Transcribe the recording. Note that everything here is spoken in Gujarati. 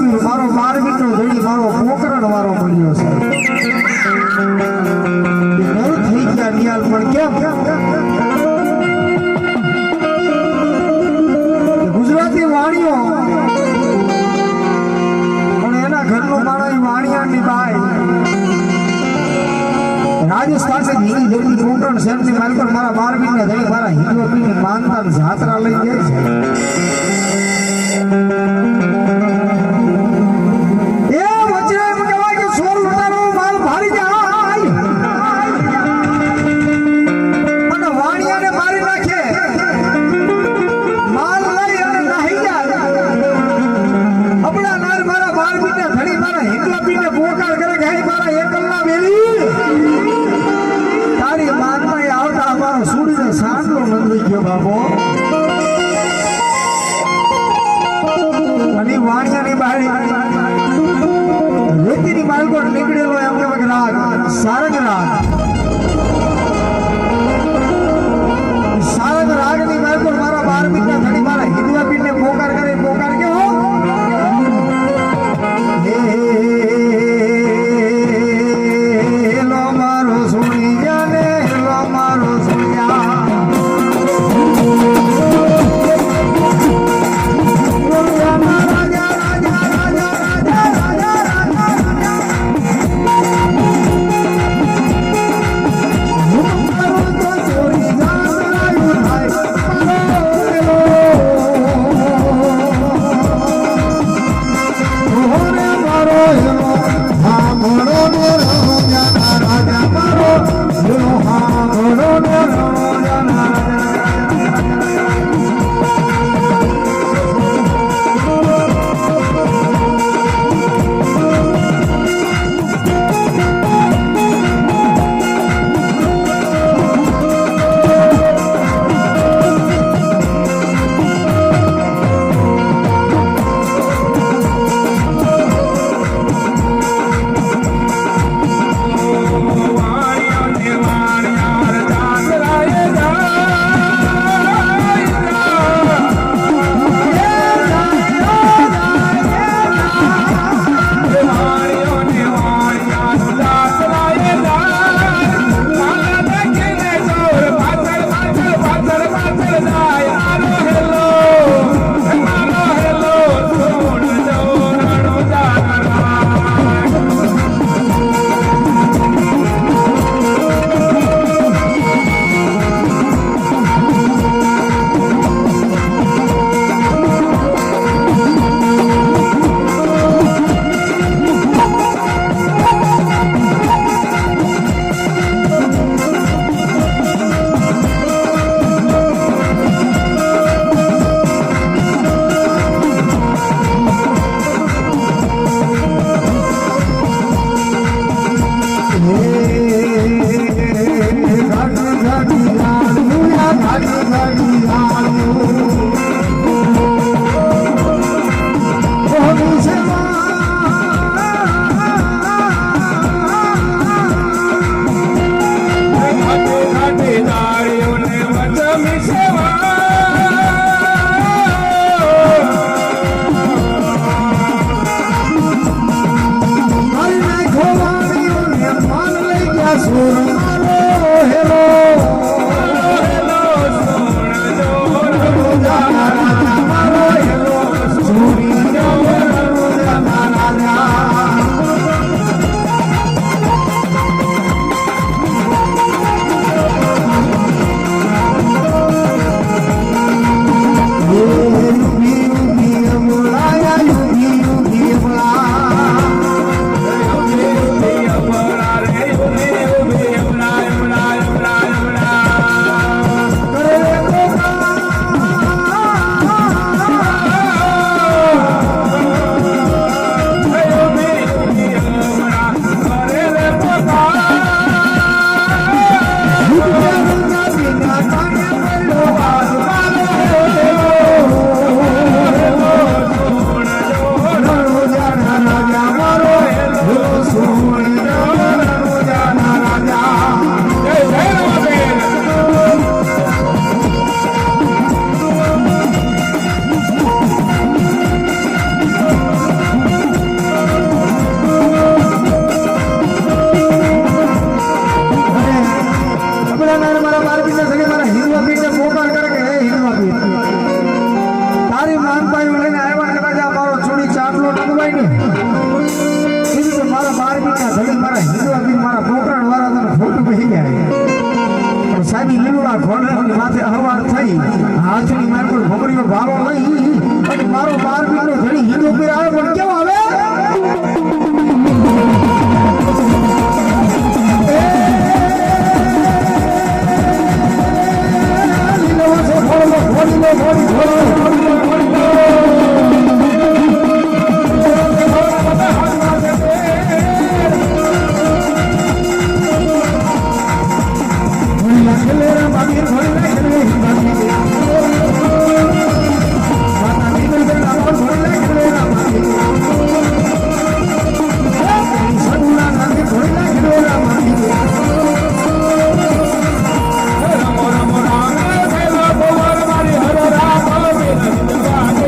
મારો બાર મિત્રો જોઈ મારો પોકરણ વારો મળ્યો છે. બહુ થઈ ગયા નિયાલ પણ કેમ? કેમ ગુજરાતી વાણીઓ. પણ એના ઘરનું માણસ વાણિયાની બાય. રાજસ્થાન છે હિન્દી જેટલી ત્રણ ત્રણ શહેરની મારા બાર મિનિટ મારા હિન્દુ માનતા જાત્રા લઈ જાય છે. સાંડલો નંદી ગયો બાબો અને વાણિયાની બારી. રેતીની બાળકો નીકળેલો એમ કે રાગ. સારંગ રાગ Let me tell સાહેબી લીલુડા ઘોડરાની માથે હવાર થઈ, હાથની માર પર ભમરીઓ ભાવો લઈ, અને મારો બાર મારો ઘડી હીરો પર આવે પણ કેવો આવે?